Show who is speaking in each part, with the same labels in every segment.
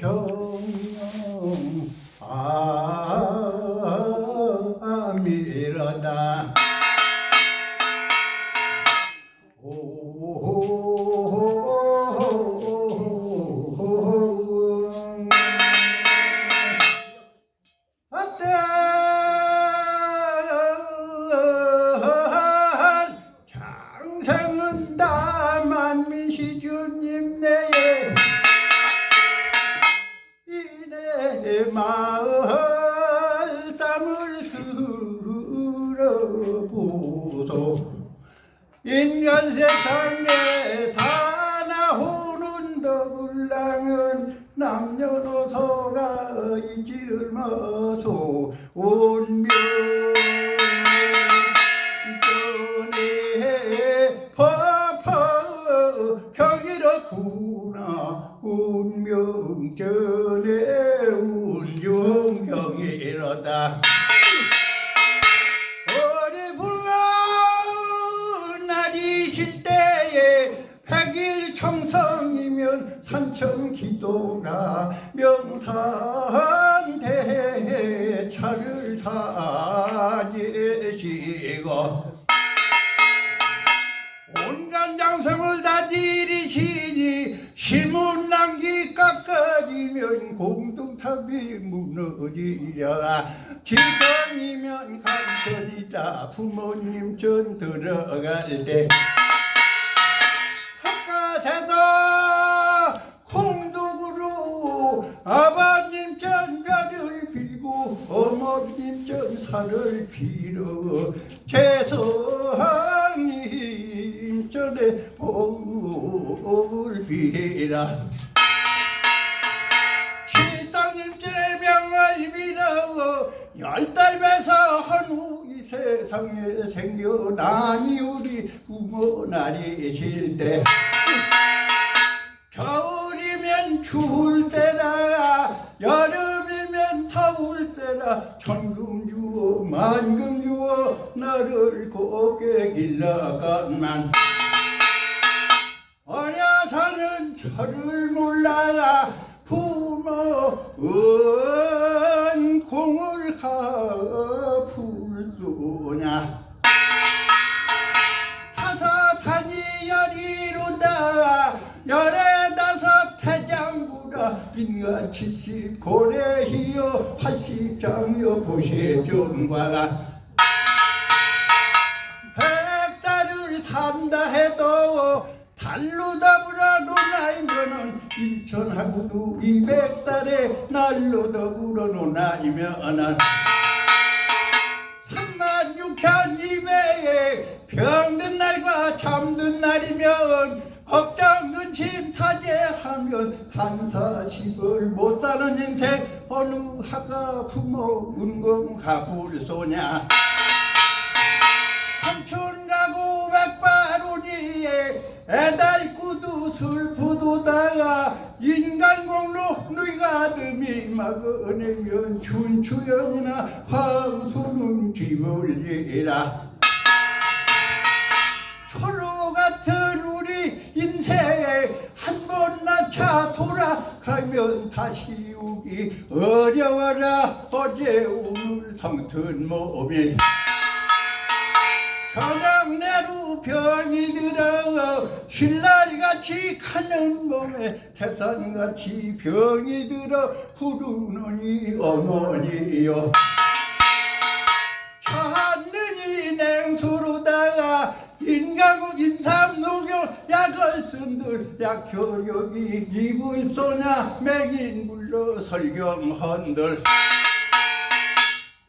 Speaker 1: 정령 아미러다 어 들어보소 인간 세상에 다 나오는 더불랑은 남녀노소가 이지를 마소 운명 전에 퍼퍼 병이로구나 운명 전에 운명병이로다 산천 기도라 명산대에 차를 사지시고 온갖 장성을 다 지리시니 실문낭기 깎아지면 공동탑이 무너지랴. 지성이면 감천이다. 부모님 전 들어갈 때 산을 빌어 재성님 전에 복을 빌라 실장님 제명을 빌어 열달 배서 한후 이 세상에 생겨나니 우리 부모 날이실 때 겨울이면 추울 때라 여름이면 더울 때라 천금 만금 주어 나를 곱게 길러간만. 어려서는 저를 몰라 부모 은 공을 갚 인간 칠십 고래희여 팔십장여 보시존과 백살을 산다 해도 달로 더불어 노나이면은 일천하고도 이백달에 날로 더불어 노나이면은 삼만 육천 이배에 병든 날과 잠든 날이면 하면 한사십을 못 사는 인생 어느 하가 부모 운공 가불 소냐? 삼촌 가고 백바로니에 애달구도 슬프도다가 인간공로 누이가 듬이 막어내면 춘추연이나 황소는 뒤물리라 가면 다시 오기 어려워라. 어제 오늘 성튼 몸이. 저녁 내로 병이 들어 신랄같이 가는 몸에 태산같이 병이 들어 부르노니 어머니여. 찾느니 냉수로다가 인가국 인삼 쓴들 약효력이 입을 쏘냐 맹인 불러 설경헌들.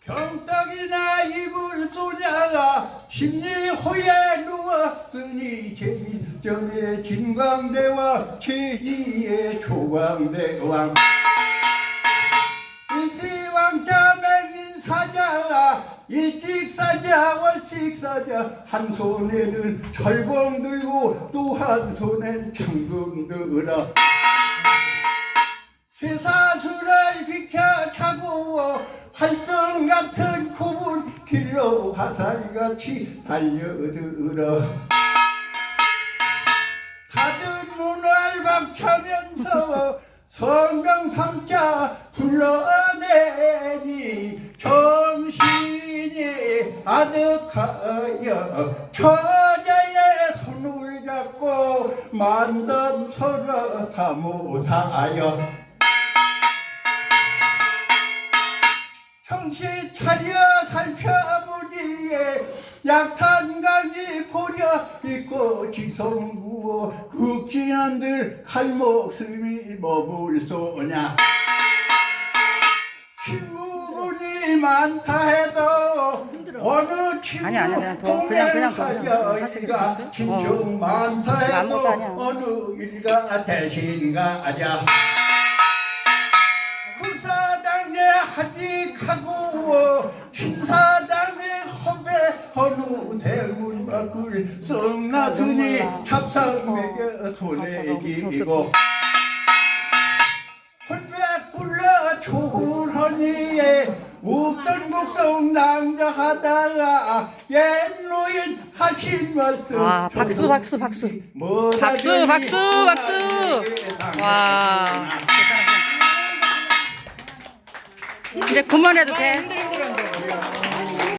Speaker 1: 경떡이나 입을 쏘냐가 심리 호에 누웠으니 제일전에 진광대왕 제2의 조광대왕. 일지왕자 맹인 사자가 일찍 사자 월 찍 사자 한 손에는 철봉 들고 또 한 손엔 창금 들어 쇠사슬을 비켜 차고 활동 같은 구분 길로 화살같이 달려들어. 가든 문을 박차면서 성명상자 불러내니 정 아득하여 처자의 손을 잡고 만담 서로 다 못하여 정신 차려 살펴보니 약탄강이 보려 있고 지성구어 국진한들 칼목숨이 머물쏘냐. 친구분이 많다 해도 어느
Speaker 2: 아니, 아니, 그냥 더, 그냥, 그냥 더좀 하시겠어요?
Speaker 1: 친척
Speaker 2: 어.
Speaker 1: 많다 해도
Speaker 2: 아무것도 아니야.
Speaker 1: 어느 일가 대신가랴 군사당에 하직하고 신사당에 허배 어느 대문 밖을 성나스니 잡상매겨 손에 기고 헐백 불러 초훈허니에 웃던 곡성 낭자하다가 옛노인 하신 말씀
Speaker 2: 아, 박수, 박수, 박수. 박수, 박수, 박수. 와. 이제 그만해도 돼.